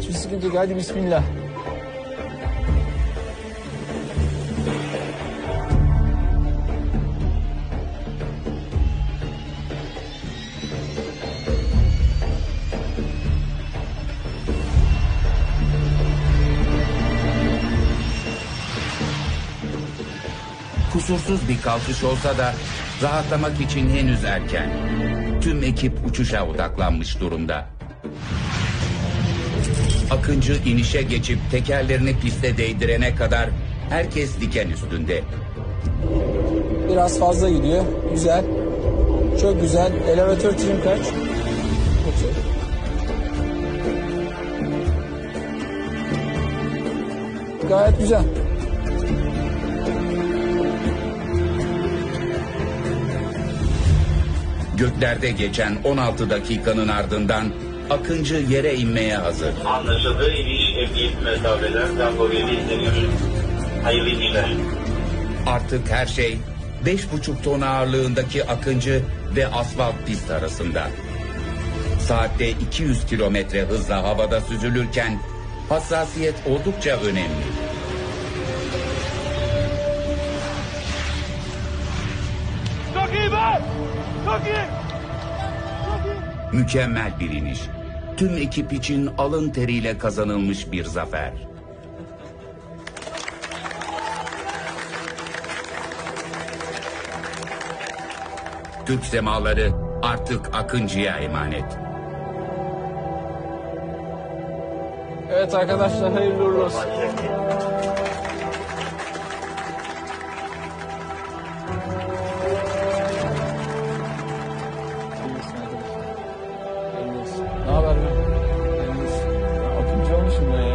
Hiçbir sıkıntı yok. Hadi bismillah. Kusursuz bir kalkış olsa da rahatlamak için henüz erken. Tüm ekip uçuşa odaklanmış durumda. Akıncı inişe geçip tekerlerini piste değdirene kadar herkes diken üstünde. Biraz fazla gidiyor. Güzel. Çok güzel. Elevatör trim kaç? Okey. Gayet güzel. Göklerde geçen 16 dakikanın ardından Akıncı yere inmeye hazır. Anlaşıldı. İniş emniyet mesafeden 7 izleniyor. Hayırlı inişler. Artık her şey 5,5 ton ağırlığındaki Akıncı ve asfalt pist arasında. Saatte 200 kilometre hızla havada süzülürken hassasiyet oldukça önemli. Çok iyi be! Çok iyi! Mükemmel bir iniş. Tüm ekip için alın teriyle kazanılmış bir zafer. Türk semaları artık Akıncı'ya emanet. Evet arkadaşlar hayırlı uğurlu olsun. Ne haber be? Akıncı olmuşum ben ya.